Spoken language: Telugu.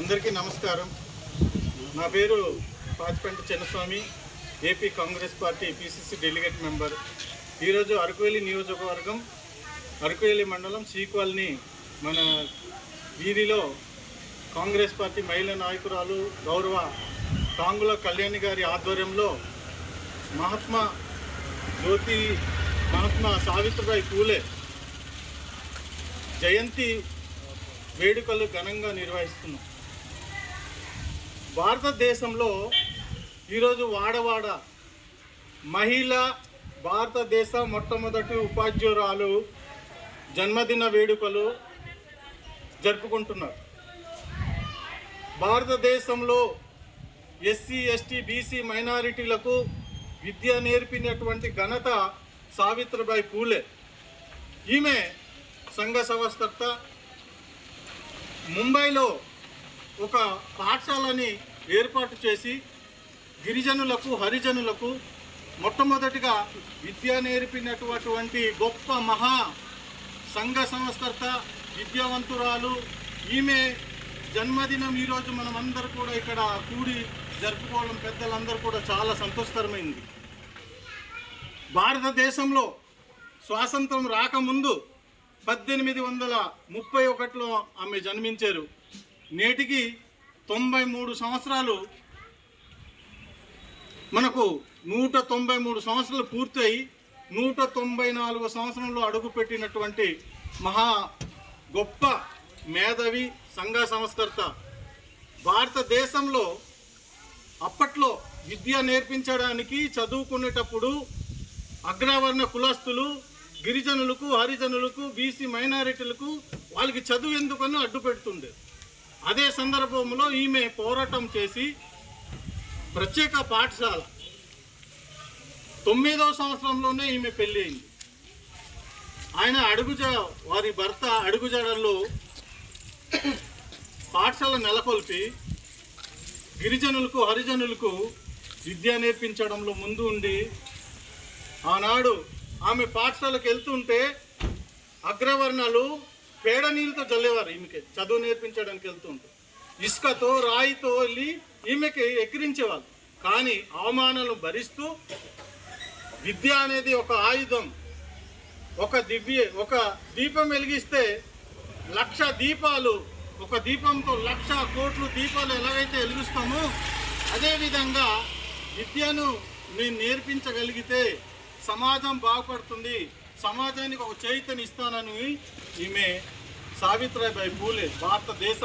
అందరికీ నమస్కారం. నా పేరు Pachipenta Chinnaswamy A P Congress party P C C delegate member. ఈరోజు అరకువేలి నియోజకవర్గం అరకువేలి మండలం సీక్వాల్ని మన వీధిలో కాంగ్రెస్ పార్టీ మహిళా నాయకురాలు గౌరవ టాంగుల కళ్యాణి గారి ఆధ్వర్యంలో మహాత్మా జ్యోతి మహాత్మా సావిత్రిబాయి పూలే జయంతి వేడుకలు ఘనంగా నిర్వహిస్తున్నాం. భారతదేశంలో ఈరోజు వాడవాడ మహిళ భారతదేశ మొట్టమొదటి ఉపాధ్యురాలు జన్మదిన వేడుకలు జరుపుకుంటున్నారు. భారతదేశంలో ఎస్సీ ఎస్టీ బీసీ మైనారిటీలకు విద్య నేర్పినటువంటి ఘనత సావిత్రిబాయి పూలే. ఈమె సంఘ సంస్కర్త ముంబైలో ఒక పాఠశాలని ఏర్పాటు చేసి గిరిజనులకు హరిజనులకు మొట్టమొదటిగా విద్య నేర్పినటువంటి గొప్ప మహా సంఘ సంస్కర్త విద్యావంతురాలు ఈమె జన్మదినం ఈరోజు మనం అందరూ కూడా ఇక్కడ కూడి జరుపుకోవడం పెద్దలందరూ కూడా చాలా సంతోషకరమైంది. భారతదేశంలో స్వాతంత్రం రాకముందు పద్దెనిమిది వందల ముప్పై ఒకటిలో ఆమె జన్మించారు. నేటికి తొంభై మూడు సంవత్సరాలు మనకు నూట తొంభై మూడు సంవత్సరాలు పూర్తయి నూట తొంభై నాలుగు సంవత్సరంలో అడుగుపెట్టినటువంటి మహా గొప్ప మేధావి సంఘ సంస్కర్త. భారతదేశంలో అప్పట్లో విద్య నేర్పించడానికి చదువుకునేటప్పుడు అగ్రవర్ణ కులస్తులు గిరిజనులకు హరిజనులకు బీసీ మైనారిటీలకు వాళ్ళకి చదువు ఎందుకని అడ్డు పెడుతుండే అదే సందర్భంలో ఈమె పోరాటం చేసి ప్రత్యేక పాఠశాల తొమ్మిదవ సంవత్సరంలోనే ఈమె పెళ్ళి అయింది. ఆయన అడుగుజ వారి భర్త అడుగుజాడల్లో పాఠశాల నెలకొల్పి గిరిజనులకు హరిజనులకు విద్య నేర్పించడంలో ముందు ఉండి ఆనాడు ఆమె పాఠశాలకు వెళ్తుంటే అగ్రవర్ణాలు పేడ నీళ్ళతో చల్లేవారు ఈమెకి. చదువు నేర్పించడానికి వెళ్తుంటే ఇసుకతో రాయితో వెళ్ళి ఈమెకి ఎక్కిరించేవాళ్ళు. కానీ అవమానాలను భరిస్తూ విద్య అనేది ఒక ఆయుధం. ఒక దివ్య ఒక దీపం వెలిగిస్తే లక్ష దీపాలు ఒక దీపంతో లక్ష కోట్లు దీపాలు ఎలాగైతే వెలిగిస్తామో అదేవిధంగా విద్యను నేను నేర్పించగలిగితే సమాజం బాగుపడుతుంది. సమాజానికి ఒక చైతన్య ఇస్తానని ఈమె సావిత్రిబాయి పూలే భారతదేశ